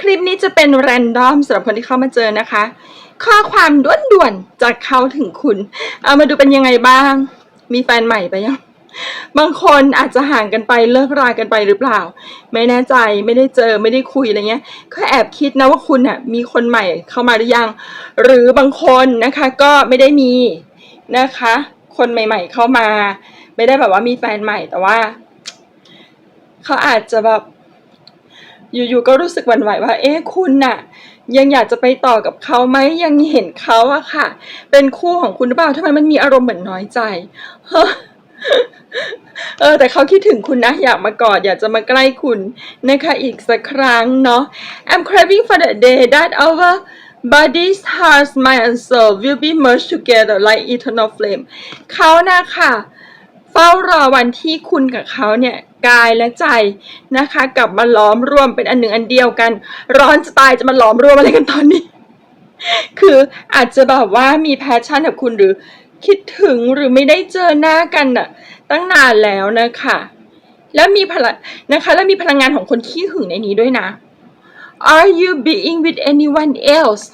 คลิปนี้จะเป็นแรนดอมสำหรับคนที่เข้ามาเจอนะคะ ข้อความด่วนๆจากเขาถึงคุณ เอามาดูเป็นยังไงบ้าง มีแฟนใหม่ไปยัง บางคนอาจจะห่างกันไปเลิกรากันไปหรือเปล่า ไม่แน่ใจไม่ได้เจอไม่ได้คุยอะไรเงี้ยก็แอบคิดนะว่าคุณอะมีคนใหม่เข้ามาหรือยัง หรือบางคนนะคะก็ไม่ได้มีนะคะ คนใหม่ ๆ เข้ามา ไม่ได้แบบว่ามีแฟนใหม่แต่ว่าเขาอาจจะแบบ อยู่ๆก็รู้สึกหวั่นไหวว่า เอ๊ะคุณน่ะ ยังอยากจะไปต่อกับเขาไหมยังเห็นเขาอะค่ะ เป็นคู่ของคุณหรือเปล่าทำไมมันมีอารมณ์เหมือนน้อยใจเออแต่เขาคิดถึงคุณนะ อยากมากอดอยากจะมาใกล้คุณนะคะอีกสักครั้งเนาะ I'm craving for the day that our bodies, hearts, mind and soul will be merged together like eternal flame เขานะค่ะ เฝ้ารอวันที่คุณกับเขาเนี่ย กายและใจนะคะกลับมาล้อมรวมเป็นอันหนึ่งอันเดียวกัน ร้อนจะตายจะมาล้อมรวมอะไรกันตอนนี้ คืออาจจะแบบว่ามีแพชชั่นกับคุณหรือคิดถึงหรือไม่ได้เจอหน้ากันน่ะ ตั้งนานแล้วนะคะแล้วมีพลังนะคะ แล้วมีพลังงานของคนขี้หึงในนี้ด้วยนะ Are you being with anyone else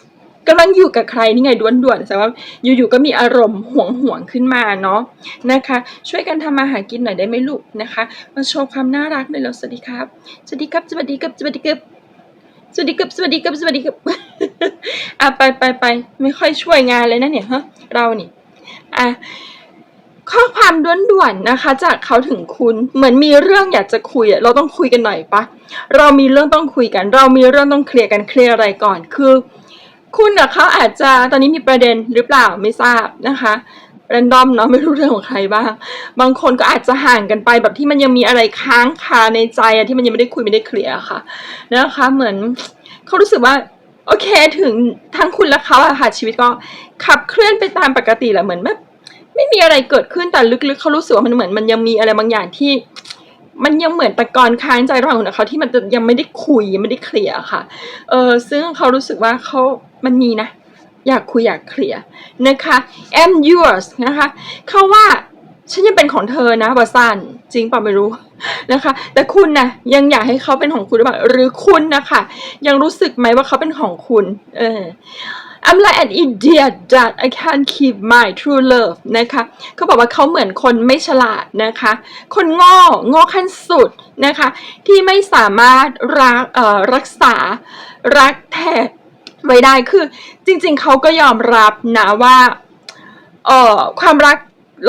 กำลังอยู่กับใครนี่ไงด่วนๆแต่ว่าอยู่ๆก็มีอารมณ์ห่วงห่วงๆขึ้นมาเนาะนะคะ ช่วยกันทำมาหากินหน่อยได้ไหมลูกนะคะ มาโชว์ความน่ารักหน่อยแล้วสวัสดีครับสวัสดีครับสวัสดีครับสวัสดีครับสวัสดีครับสวัสดีครับสวัสดีครับอะไปไปไปไม่ค่อยช่วยงานเลยนะเนี่ยฮะเรานี่อะข้อความด่วนๆนะคะ จากเขาถึงคุณเหมือนมีเรื่องอยากจะคุยเราต้องคุยกันหน่อยปะเรามีเรื่องต้องคุยกัน เรามีเรื่องต้องเคลียร์กันเคลียร์อะไรก่อนคือ คุณกับเขาอาจจะตอนนี้มีประเด็นหรือเปล่าไม่ทราบนะคะแรนดอมเนาะไม่รู้เรื่องของใครบ้าง บางคนก็อาจจะห่างกันไปแบบที่มันยังมีอะไรค้างคาในใจอะที่มันยังไม่ได้คุยไม่ได้เคลียร์ค่ะนะคะ เหมือนเขารู้สึกว่าโอเคถึงทั้งคุณและเขาอะค่ะชีวิตก็ขับเคลื่อนไปตามปกติแหละเหมือนแบบไม่มีอะไรเกิดขึ้นแต่ลึกๆเขารู้สึกว่ามันเหมือนมันยังมีอะไรบางอย่างที่ มันยังเหมือนตะกอนค้างใจระหว่างคุณกับเขาที่มันยังไม่ได้คุยยังไม่ได้เคลียร์ค่ะเออซึ่งเขารู้สึกว่าเขา มันมีนะ อยากคุยอยากเคลียร์นะคะ am yours นะคะเขาว่าฉันยังเป็นของเธอนะวาซันจริงป่าไม่รู้นะคะ แต่คุณนะยังอยากให้เขาเป็นของคุณหรือเปล่าหรือคุณนะคะยังรู้สึกไหมว่าเขาเป็นของคุณ เออ I'm like an idiot that I can't keep my true love นะคะเขาบอกว่าเขาเหมือนคนไม่ฉลาดนะคะ คนโง่โง่ขั้นสุดนะคะ ที่ไม่สามารถรักเอ่อรักษารักแท้ ไว้ได้คือ จริง ๆเขาก็ยอมรับนะว่าเอ่อความรัก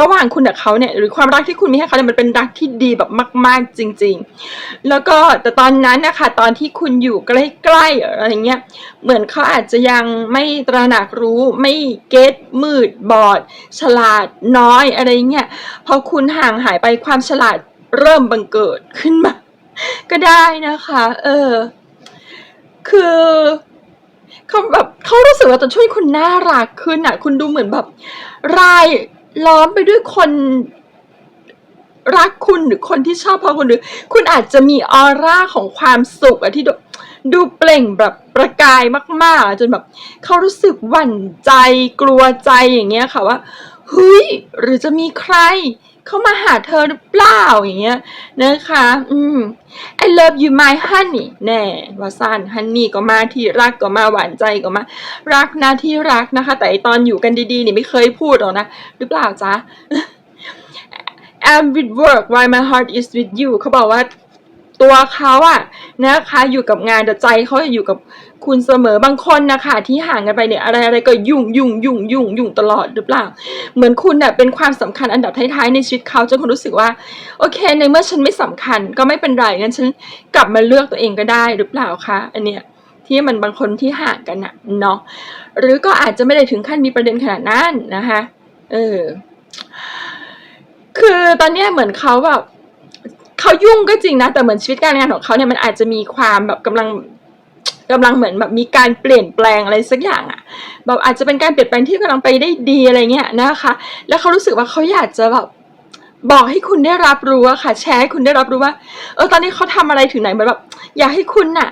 ระหว่างคุณกับเขาเนี่ยหรือความรักที่คุณมีให้เขาเนี่ยมันเป็นรักที่ดีแบบมาก ๆ จริง ๆ แล้วก็แต่ตอนนั้นนะคะตอนที่คุณอยู่ใกล้ๆอะไรเงี้ยเหมือนเขาอาจจะยังไม่ตระหนักรู้ไม่เก็ตมืดบอด ฉลาดน้อยอะไรเงี้ยพอคุณห่างหายไปความฉลาดเริ่มบังเกิดขึ้นมา ก็ได้นะคะ เออ คือ เขาแบบเขารู้สึกว่าตอนช่วงคุณน่ารักขึ้นอะ คุณดูเหมือนแบบ รายล้อมไปด้วยคนรักคุณหรือคนที่ชอบพอคุณหรือ คุณอาจจะมีออร่าของความสุขอะที่ดูเปล่งแบบประกายมาก ๆ จนแบบเขารู้สึกหวั่นใจกลัวใจอย่างเงี้ยค่ะว่าเฮ้ยหรือจะมีใคร เข้ามาหาเธอหรือเปล่าอย่างเงี้ยนะคะ อืม I love you my honey แน่ว่าสั้น honey ก็มาที่รักก็มาหวานใจก็มา รักนะที่รักนะคะ แต่ตอนอยู่กันดีๆนี่ไม่เคยพูดหรอกนะ หรือเปล่าจ๊ะ I'm with work while my heart is with you เขาบอกว่า ตัวเขาอะนะคะอยู่กับงานแต่ใจเขาอยู่กับคุณเสมอบางคนนะคะที่ห่างกันไปเนี่ยอะไรอะไรก็ยุ่งยุ่งยุ่งยุ่งยุ่งตลอดหรือเปล่า เหมือนคุณเนี่ยเป็นความสำคัญอันดับท้ายๆในชีวิตเขาจนคุณรู้สึกว่าโอเคในเมื่อฉันไม่สำคัญก็ไม่เป็นไรงั้นฉันกลับมาเลือกตัวเองก็ได้หรือเปล่าคะอันเนี้ยที่มันบางคนที่ห่างกันอะเนาะหรือก็อาจจะไม่ได้ถึงขั้นมีประเด็นขนาดนั้นนะคะเออคือตอนเนี้ยเหมือนเขาแบบ เขายุ่งก็จริงนะ แต่เหมือนชีวิตการงานของเขาเนี่ยมันอาจจะมีความแบบกำลังกำลังเหมือนแบบมีการเปลี่ยนแปลงอะไรสักอย่างอะแบบอาจจะเป็นการเปลี่ยนแปลงที่กำลังไปได้ดีอะไรเงี้ยนะคะ แล้วเขารู้สึกว่าเขาอยากจะแบบบอกให้คุณได้รับรู้อะค่ะ แชร์ให้คุณได้รับรู้ว่า เออตอนนี้เขาทำอะไรถึงไหนแบบ อยากให้คุณน่ะ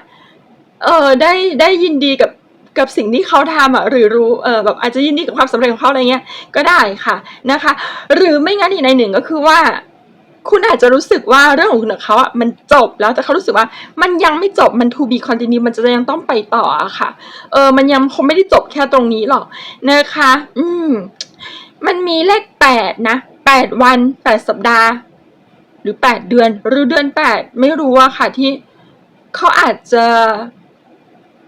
เออได้ได้ยินดีกับกับสิ่งที่เขาทำอะหรือรู้เออแบบอาจจะยินดีกับความสำเร็จของเขาอะไรเงี้ยก็ได้ค่ะนะคะ หรือไม่งั้นอีกในหนึ่งก็คือว่า คุณอาจจะรู้สึกว่าเรื่องของคุณกับเขาอะมันจบแล้วแต่เขารู้สึกว่ามันยังไม่จบมัน to be continue มันจะยังต้องไปต่ออะค่ะ เออ มันยังคงไม่ได้จบแค่ตรงนี้หรอกนะคะ อืม มันมีเลขแปดนะแปดวันแปดสัปดาห์ หรือแปดเดือน หรือเดือนแปดไม่รู้อะค่ะที่เขาอาจจะ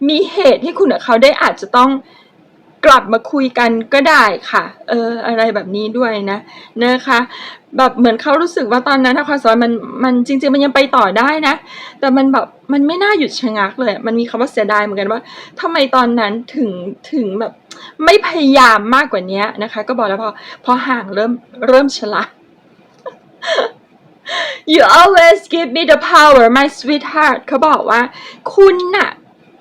มีเหตุให้คุณกับเขาได้อาจจะต้อง กลับมาคุยกันก็ได้ค่ะ เออ อะไรแบบนี้ด้วยนะนะคะ แบบเหมือนเขารู้สึกว่าตอนนั้นนะความสัมพันธ์มันมันจริง ๆ มันยังไปต่อได้นะ แต่มันแบบมันไม่น่าหยุดชะงักเลย มันมีคำว่าเสียดายเหมือนกันว่าทำไมตอนนั้นถึงถึงแบบไม่พยายามมากกว่านี้นะคะ ก็บอกแล้วพอพอห่างเริ่มเริ่มชะลา You always give me the power my sweetheart เขาบอกว่า คุณน่ะ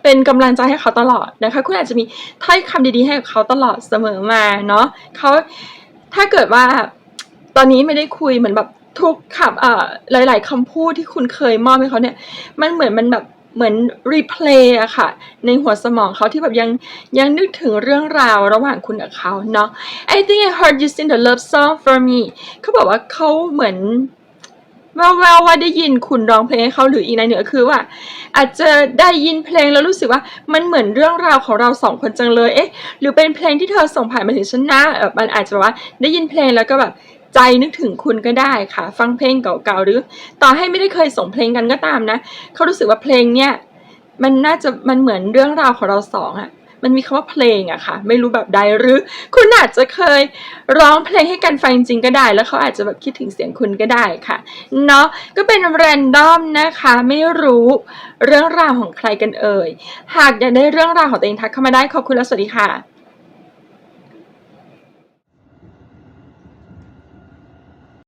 เป็นกำลังใจให้เขาตลอดนะคะ คุณอาจจะมีถ้อยคำดีๆให้กับเขาตลอดเสมอมาเนาะเขาถ้าเกิดว่าตอนนี้ไม่ได้คุยเหมือนแบบทุกคำเอ่อหลาย ๆคำพูดที่คุณเคยมอบให้เขาเนี่ย มันเหมือนมันแบบเหมือนรีเพลย์อะค่ะ ในหัวสมองเขาที่แบบยังยังนึกถึงเรื่องราวระหว่างคุณกับเขาเนาะ I think I heard you sing the love song for me เขาบอกว่าเขาเหมือน แววๆว่าได้ยินคุณร้องเพลงให้เขาหรืออีกในเหนือคือว่า อาจจะได้ยินเพลงแล้วรู้สึกว่ามันเหมือนเรื่องราวของเราสองคนจังเลยเอ๊ะหรือเป็นเพลงที่เธอส่งผ่านมาถึงฉันนะมันอาจจะแบบว่าได้ยินเพลงแล้วก็แบบใจนึกถึงคุณก็ได้ค่ะ ฟังเพลงเก่าๆหรือ ต่อให้ไม่ได้เคยส่งเพลงกันก็ตามนะเขารู้สึกว่าเพลงเนี้ยมันน่าจะมันเหมือนเรื่องราวของเราสองอะ มันมีคำว่าเพลงอะค่ะ ไม่รู้แบบใดหรือ คุณอาจจะเคยร้องเพลงให้กันฟังจริงๆก็ได้ แล้วเขาอาจจะแบบคิดถึงเสียงคุณก็ได้ค่ะเนาะก็เป็นแรนดอมนะคะ ไม่รู้เรื่องราวของใครกันเอ่ย หากอยากได้เรื่องราวของตัวเองทักเข้ามาได้ขอบคุณและสวัสดีค่ะ